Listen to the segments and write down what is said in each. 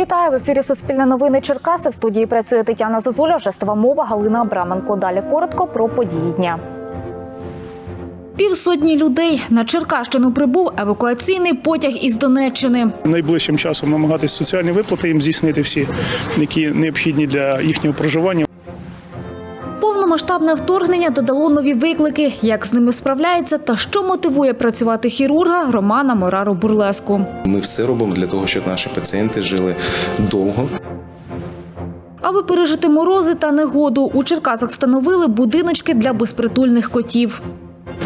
Вітаю в ефірі Суспільне новини Черкаси. В студії працює Тетяна Зозуля, жестова мова Галина Абраменко. Далі коротко про події дня. Півсотні людей на Черкащину прибув евакуаційний потяг із Донеччини. найближчим часом намагатись соціальні виплати їм здійснити всі, які необхідні для їхнього проживання. Повномасштабне вторгнення додало нові виклики, як з ними справляється та що мотивує працювати хірурга Романа Морару Бурлеску. Ми все робимо для того, щоб наші пацієнти жили довго. Аби пережити морози та негоду, у Черкасах встановили будиночки для безпритульних котів.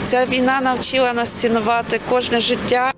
Ця війна навчила нас цінувати кожне життя.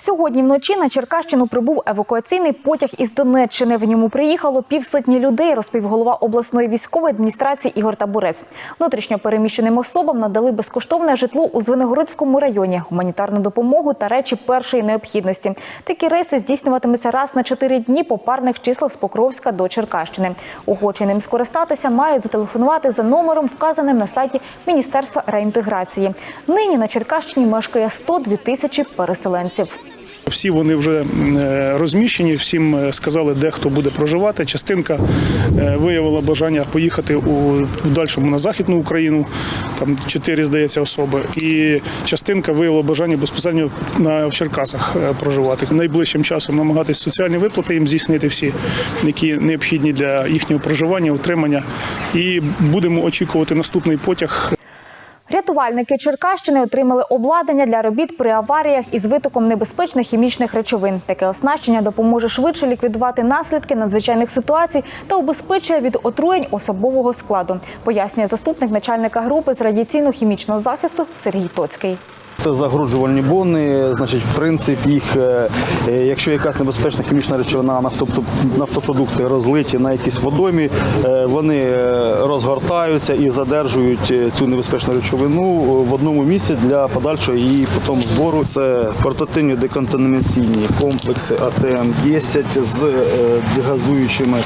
Сьогодні вночі на Черкащину прибув евакуаційний потяг із Донеччини. В ньому приїхало півсотні людей, розповів голова обласної військової адміністрації Ігор Табурець. Внутрішньо переміщеним особам надали безкоштовне житло у Звенигородському районі, гуманітарну допомогу та речі першої необхідності. Такі рейси здійснюватимуться раз на чотири дні по парних числах з Покровська до Черкащини. Охочі скористатися мають зателефонувати за номером, вказаним на сайті Міністерства реінтеграції. Нині на Черкащині мешкає 102 тисячі переселенців. Всі вони вже е, розміщені, всім е, сказали, де хто буде проживати. Частинка е, виявила бажання поїхати у дальшому на західну Україну. Там чотири, здається, особи. І частинка виявила бажання безпосередньо на в Черкасах проживати. Найближчим часом намагатись соціальні виплати їм здійснити всі, які необхідні для їхнього проживання, утримання. І будемо очікувати наступний потяг Рятувальники Черкащини отримали обладнання для робіт при аваріях із витоком небезпечних хімічних речовин. Таке оснащення допоможе швидше ліквідувати наслідки надзвичайних ситуацій та убезпечує від отруєнь особового складу. Пояснює заступник начальника групи з радіаційно-хімічного захисту Сергій Тоцький. Це загороджувальні бони, значить, принцип їх, е, е, якщо якась небезпечна хімічна речовина, нафтоп- нафтопродукти розлиті на якісь водоймі, е, вони розгортаються і задержують цю небезпечну речовину в одному місці для подальшого її потім збору. Це портативні деконтамінаційні комплекси АТМ-10 з дегазуючими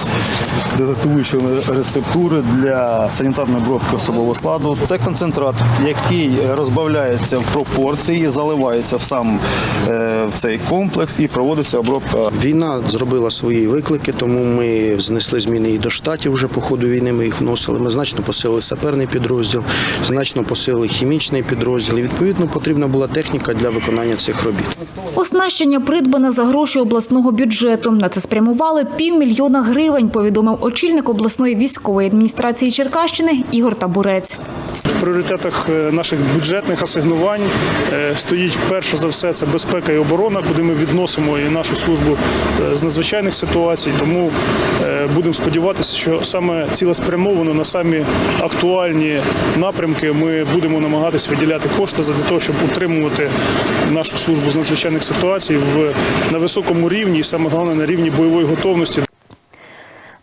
дезактивуючими рецептури для санітарної обробки особового складу. Це концентрат, який розбавляється в пропорції, заливається в сам е, в цей комплекс і проводиться обробка Війна зробила свої виклики, тому ми знесли зміни і до штатів вже по ходу війни. Ми їх вносили. Ми значно посилили саперний підрозділ, значно посилили хімічний підрозділ. І відповідно потрібна була техніка для виконання цих робіт. Оснащення придбане за гроші обласного бюджету. На це спрямували півмільйона гривень. Повідомив очільник обласної військової адміністрації Черкащини Ігор Табурець. В пріоритетах е, наших бюджетних асигнувань стоїть перше за все це безпека і оборона, куди ми відносимо і нашу службу е, з надзвичайних ситуацій. Тому е, будемо сподіватися, що саме цілеспрямовано на самі актуальні напрямки ми будемо намагатись виділяти кошти для того, щоб утримувати нашу службу з надзвичайних ситуацій в на високому рівні, і саме головне на рівні бойової готовності.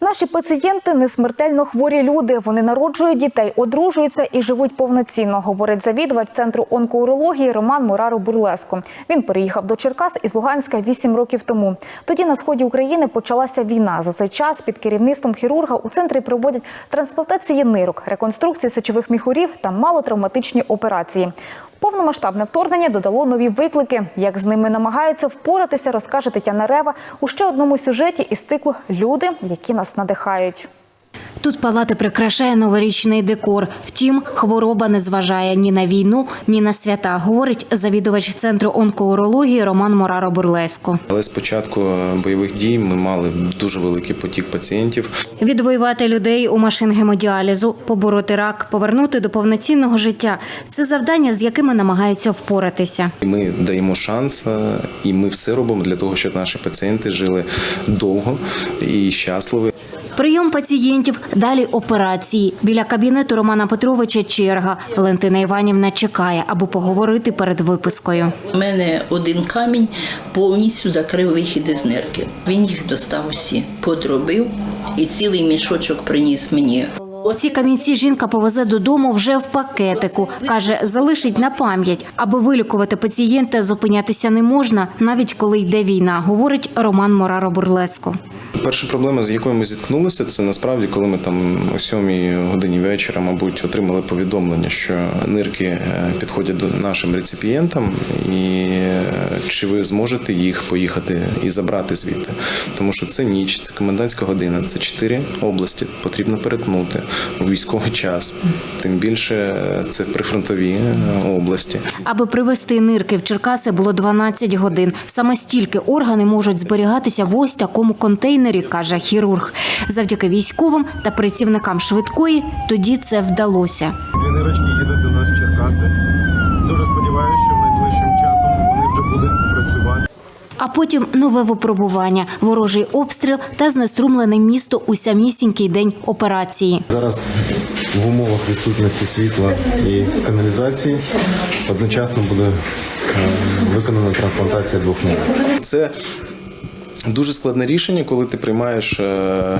Наші пацієнти не смертельно хворі люди. Вони народжують дітей, одружуються і живуть повноцінно, говорить завідувач центру онкоурології Роман Мораро Бурлеско. Він переїхав до Черкас із Луганська 8 років тому. Тоді на сході України почалася війна. За цей час під керівництвом хірурга у центрі проводять трансплантації нирок, реконструкції сечових міхурів та малотравматичні операції. Повномасштабне вторгнення додало нові виклики. Як з ними намагаються впоратися, розкаже Тетяна Рева у ще одному сюжеті із циклу Люди, які нас надихають. Тут палати прикрашає новорічний декор. Втім, хвороба не зважає ні на війну, ні на свята, говорить завідувач центру онкоурології Роман Мораро Бурлеско. Але з початку бойових дій ми мали дуже великий потік пацієнтів. Відвоювати людей у машин гемодіалізу, побороти рак, повернути до повноцінного життя це завдання, з якими намагаються впоратися. Ми даємо шанс, е, і ми все робимо для того, щоб наші пацієнти жили довго і щасливо. Прийом пацієнтів, далі операції. Біля кабінету Романа Петровича черга. Валентина Іванівна чекає, аби поговорити перед випискою. У мене один камінь повністю закрив вихід із нирки. Він їх достав усі, подробив і цілий мішочок приніс мені. Оці камінці жінка повезе додому вже в пакетику. Каже, залишить на пам'ять, аби вилікувати пацієнта, зупинятися не можна, навіть коли йде війна, говорить Роман Мораро Бурлеско. Перша проблема, з якою ми зіткнулися, це насправді, коли ми там о 7 годині вечора, мабуть, отримали повідомлення, що нирки е, підходять до нашим реципієнтам, і е, чи ви зможете їх поїхати і забрати звідти. Тому що це ніч, це комендантська година, це чотири області. Потрібно перетнути у військовий час. Тим більше е, це прифронтові області. Аби привезти нирки в Черкаси було 12 годин. Саме стільки органи можуть зберігатися в ось такому контейнері, каже хірург. Завдяки військовим та працівникам швидкої тоді це вдалося. Дві нирочки їдуть до нас в Черкаси. Дуже сподіваюся, що найближчим часом вони вже будуть працювати. А потім нове випробування, ворожий обстріл та знеструмлене місто у самісінький день операції. Зараз в умовах відсутності світла і каналізації одночасно буде е, виконана трансплантація двох нирок. Це дуже складне рішення, коли ти приймаєш, е, е,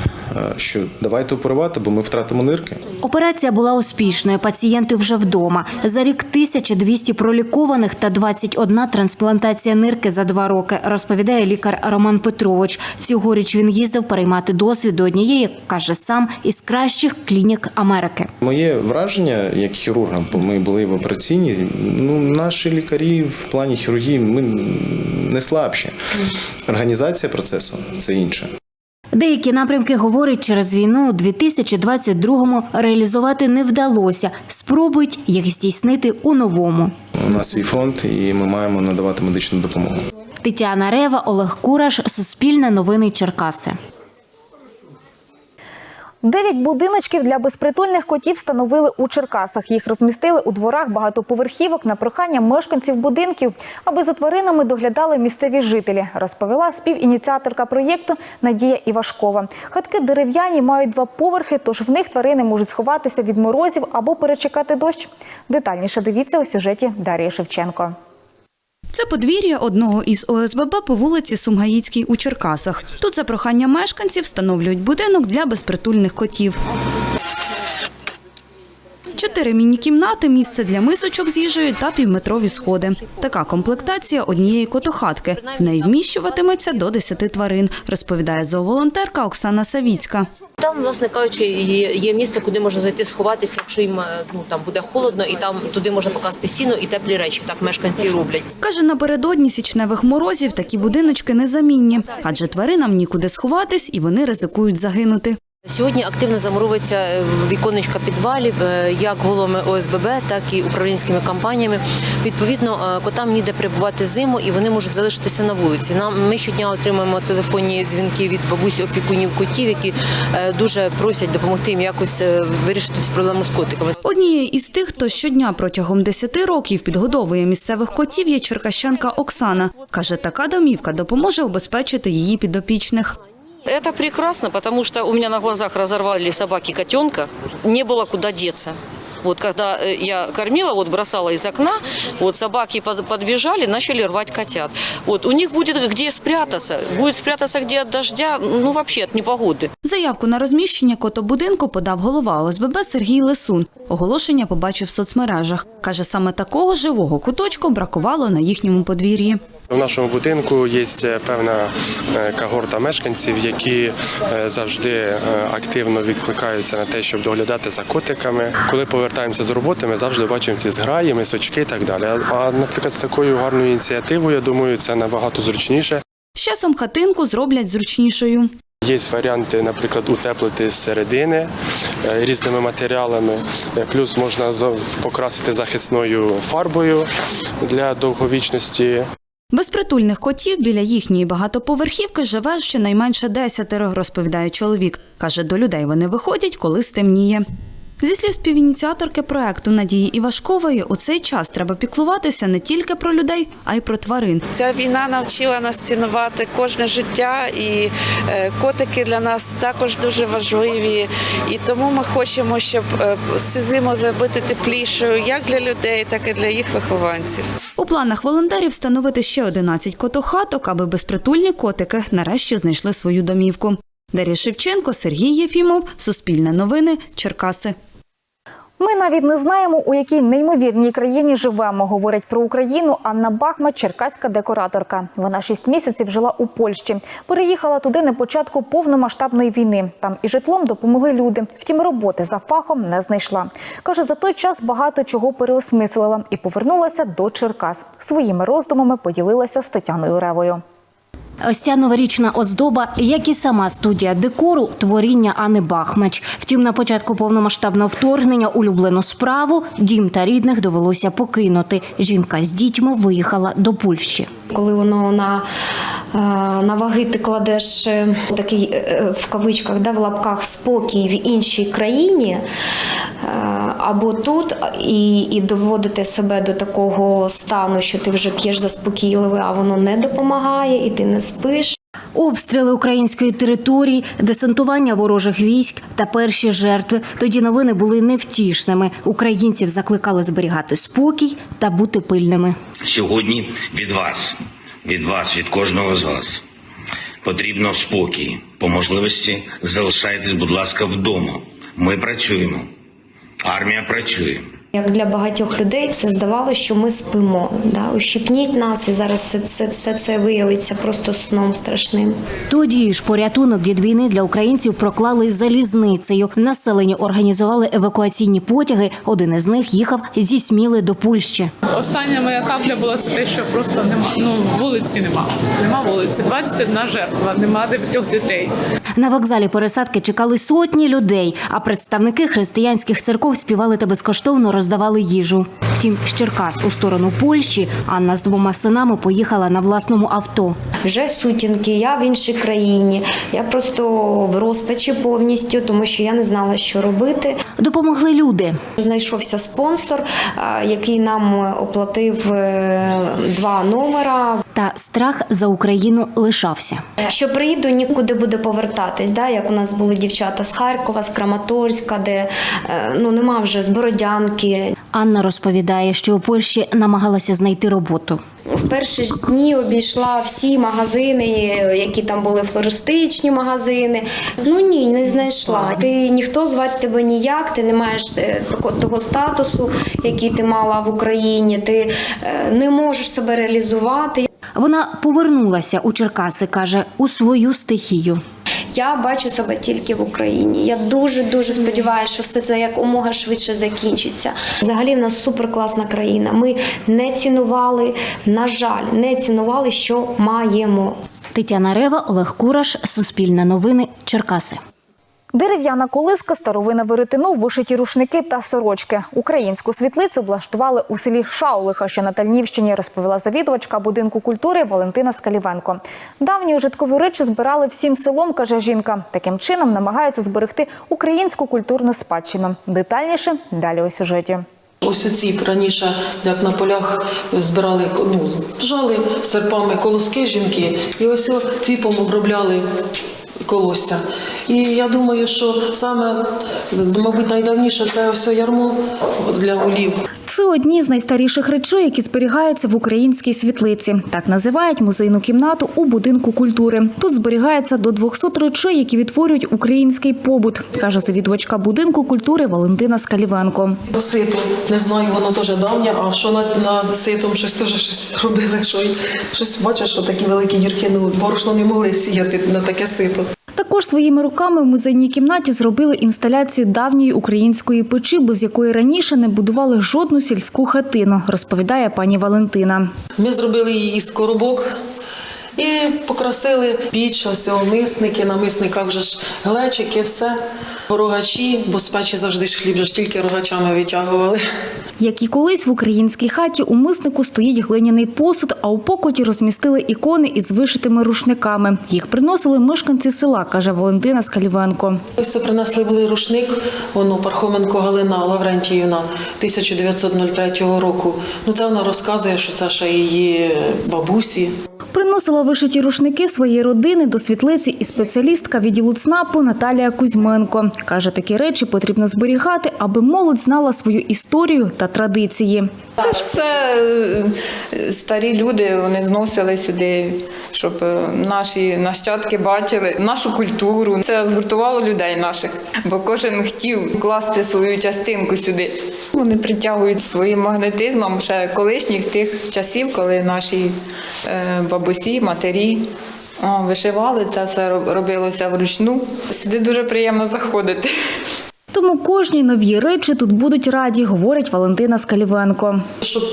що давайте оперувати, бо ми втратимо нирки. Операція була успішною. Пацієнти вже вдома. За рік 1200 пролікованих та 21 трансплантація нирки за два роки, розповідає лікар Роман Петрович. Цьогоріч він їздив переймати досвід до однієї, як каже сам, із кращих клінік Америки. Моє враження як хірурга, бо ми були в операційній. Ну, наші лікарі в плані хірургії ми не слабші. Організація процесу це інше. Деякі напрямки, говорить, через війну у 2022-му реалізувати не вдалося. Спробують їх здійснити у новому. У нас свій фонд, і ми маємо надавати медичну допомогу. Тетяна Рева, Олег Кураш, Суспільне новини Черкаси. Дев'ять будиночків для безпритульних котів встановили у Черкасах. Їх розмістили у дворах багатоповерхівок на прохання мешканців будинків, аби за тваринами доглядали місцеві жителі, розповіла співініціаторка проєкту Надія Івашкова. Хатки дерев'яні мають два поверхи, тож в них тварини можуть сховатися від морозів або перечекати дощ. Детальніше дивіться у сюжеті Дар'ї Шевченко. Це подвір'я одного із ОСББ по вулиці Сумгаїцькій у Черкасах. Тут за прохання мешканців встановлюють будинок для безпритульних котів. Чотири міні-кімнати, місце для мисочок з їжею та півметрові сходи. Така комплектація однієї котохатки. В неї вміщуватиметься до 10 тварин, розповідає зооволонтерка Оксана Савіцька. Там, власне кажучи, є, місце, куди можна зайти сховатися, якщо їм е, ну там буде холодно, і там туди можна покласти сіно і теплі речі. Так мешканці роблять. Каже, напередодні січневих морозів такі будиночки незамінні, адже тваринам нікуди сховатись і вони ризикують загинути. Сьогодні активно замуровується е, віконечка підвалів, е, як головами ОСББ, так і управлінськими компаніями. Відповідно, е, котам ніде перебувати зиму, і вони можуть залишитися на вулиці. Нам ми щодня отримуємо телефонні дзвінки від бабусь опікунів котів, які дуже просять допомогти їм якось вирішити цю проблему з котиками. Однією із тих, хто щодня протягом 10 років підгодовує місцевих котів, є черкащанка Оксана. Каже, така домівка допоможе убезпечити її підопічних. Это прекрасно, потому что у меня на глазах разорвали собаки котенка, не было куда деться. Вот когда э, я кормила, вот бросала из окна, вот собаки под- подбежали, начали рвать котят. Вот у них будет где спрятаться, будет спрятаться где от дождя, ну вообще от непогоды. Заявку на розміщення котобудинку подав голова ОСББ Сергій Лисун. Оголошення побачив в соцмережах. Каже, саме такого живого куточку бракувало на їхньому подвір'ї. В нашому будинку є певна е, когорта мешканців, які е, завжди е, активно відкликаються на те, щоб доглядати за котиками. Коли повертаємося з роботи, ми завжди бачимо ці зграї, мисочки і так далі. А, а, наприклад, з такою гарною ініціативою, я думаю, це набагато зручніше. З часом хатинку зроблять зручнішою. Є варіанти, наприклад, утеплити з середини е, різними матеріалами. Е, Плюс можна покрасити захисною фарбою для довговічності. Безпритульних котів біля їхньої багатоповерхівки живе щонайменше десятеро, розповідає чоловік. Каже, до людей вони виходять, коли стемніє. Зі слів співініціаторки проекту Надії Івашкової, у цей час треба піклуватися не тільки про людей, а й про тварин. Ця війна навчила нас цінувати кожне життя, і е, котики для нас також дуже важливі. І тому ми хочемо, щоб е, цю зиму зробити теплішою як для людей, так і для їх вихованців. У планах волонтерів встановити ще 11 котохаток, аби безпритульні котики нарешті знайшли свою домівку. Дар'я Шевченко, Сергій Єфімов, Суспільне новини, Черкаси. Ми навіть не знаємо, у якій неймовірній країні живемо, говорить про Україну Анна Бахма, черкаська декораторка. Вона шість місяців жила у Польщі. Переїхала туди на початку повномасштабної війни. Там і житлом допомогли люди. Втім, роботи за фахом не знайшла. Каже, за той час багато чого переосмислила і повернулася до Черкас. Своїми роздумами поділилася з Тетяною Ревою. Ось ця новорічна оздоба, як і сама студія декору, творіння Ани Бахмач. Втім, на початку повномасштабного вторгнення улюблену справу дім та рідних довелося покинути. Жінка з дітьми виїхала до Польщі. Коли воно на, на ваги ти кладеш е, такий е, в кавичках, да, в лапках спокій в іншій країні, е, або тут, і, і доводити себе до такого стану, що ти вже п'єш заспокійливе, а воно не допомагає, і ти не спиш. Обстріли української території, десантування ворожих військ та перші жертви. Тоді новини були невтішними. Українців закликали зберігати спокій та бути пильними. Сьогодні від вас, від вас, від кожного з вас потрібно спокій. По можливості залишайтесь, будь ласка, вдома. Ми працюємо. Армія працює. Як для багатьох людей це здавалося, що ми спимо. Да? Ущипніть нас, і зараз все, все, все це виявиться просто сном страшним. Тоді ж порятунок від війни для українців проклали залізницею. Населення організували евакуаційні потяги. Один із них їхав зі Сміли до Польщі. Остання моя капля була це те, що просто нема. Ну вулиці нема. Нема вулиці. 21 жертва, нема дев'ятьох дітей. На вокзалі пересадки чекали сотні людей, а представники християнських церков співали та безкоштовно роздавали їжу. Втім, з Черкас у сторону Польщі Анна з двома синами поїхала на власному авто. Вже сутінки, я в іншій країні. Я просто в розпачі повністю, тому що я не знала, що робити. Допомогли люди. Знайшовся спонсор, який нам оплатив е, два номера. Та страх за Україну лишався. Що приїду, нікуди буде повертатись. Да? Як у нас були дівчата з Харкова, з Краматорська, де е, ну нема вже з Бородянки. Анна розповідає, що у Польщі намагалася знайти роботу. В перші ж дні обійшла всі магазини, які там були флористичні магазини. Ну ні, не знайшла. Ти ніхто звати тебе ніяк, ти не маєш е, того статусу, який ти мала в Україні. Ти е, не можеш себе реалізувати. Вона повернулася у Черкаси, каже, у свою стихію. Я бачу себе тільки в Україні. Я дуже дуже сподіваюся, що все це якомога швидше закінчиться. Взагалі, в нас суперкласна країна. Ми не цінували, на жаль, не цінували, що маємо. Тетяна Рева, Олег Кураш, Суспільне новини, Черкаси. Дерев'яна колиска, старовина веретено, вишиті рушники та сорочки. Українську світлицю облаштували у селі Шаулиха, що на Тальнівщині, розповіла завідувачка будинку культури Валентина Скалівенко. Давні ужиткові речі збирали всім селом, каже жінка. Таким чином намагаються зберегти українську культурну спадщину. Детальніше далі у сюжеті. Ось оці раніше, як на полях збирали, ну, жали серпами колоски жінки, і ось о ціпом обробляли колосся. І я думаю, що саме, мабуть, найдавніше це о ярмо для голів. Це одні з найстаріших речей, які зберігаються в українській світлиці. Так називають музейну кімнату у будинку культури. Тут зберігається до 200 речей, які відтворюють український побут, каже завідувачка будинку культури Валентина Скалівенко. Сито, не знаю, воно теж давнє, а що над, над ситом щось теж щось робили, що щось бачиш, що такі великі дірки, ну борошно не могли сіяти на таке сито. Також своїми руками в музейній кімнаті зробили інсталяцію давньої української печі, без якої раніше не будували жодну сільську хатину, розповідає пані Валентина. Ми зробили її з коробок і покрасили піч, ось о, мисники, на мисниках вже ж глечики, все. Рогачі, бо з печі завжди ж хліб ж тільки рогачами витягували. Як і колись в українській хаті у миснику стоїть глиняний посуд, а у покоті розмістили ікони із вишитими рушниками. Їх приносили мешканці села, каже Валентина Скалівенко. Це принесли були рушник, воно Пархоменко Галина Лаврентіївна 1903 року. Ну це вона розказує, що це ще її бабусі. Приносила вишиті рушники своєї родини до світлиці і спеціалістка відділу ЦНАПу Наталія Кузьменко. Каже, такі речі потрібно зберігати, аби молодь знала свою історію та традиції. Це ж все е, старі люди, вони зносили сюди, щоб е, наші нащадки бачили нашу культуру. Це згуртувало людей наших, бо кожен хотів вкласти свою частинку сюди. Вони притягують своїм магнетизмом ще колишніх тих часів, коли наші е, бабусі, матері. о, Вишивали це все робилося вручну. Сюди дуже приємно заходити. Тому кожній новій речі тут будуть раді, говорить Валентина Скалівенко. Щоб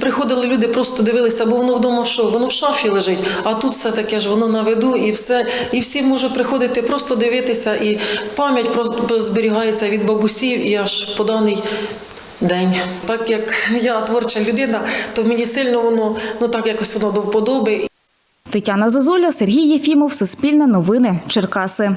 приходили люди, просто дивилися, бо воно вдома що, воно в шафі лежить, а тут все таке ж воно на виду, і все, і всі можуть приходити, просто дивитися, і пам'ять просто зберігається від бабусів і аж по даний день. Так як я творча людина, то мені сильно воно, ну так якось воно до вподоби. Тетяна Зозуля, Сергій Єфімов, Суспільне новини, Черкаси.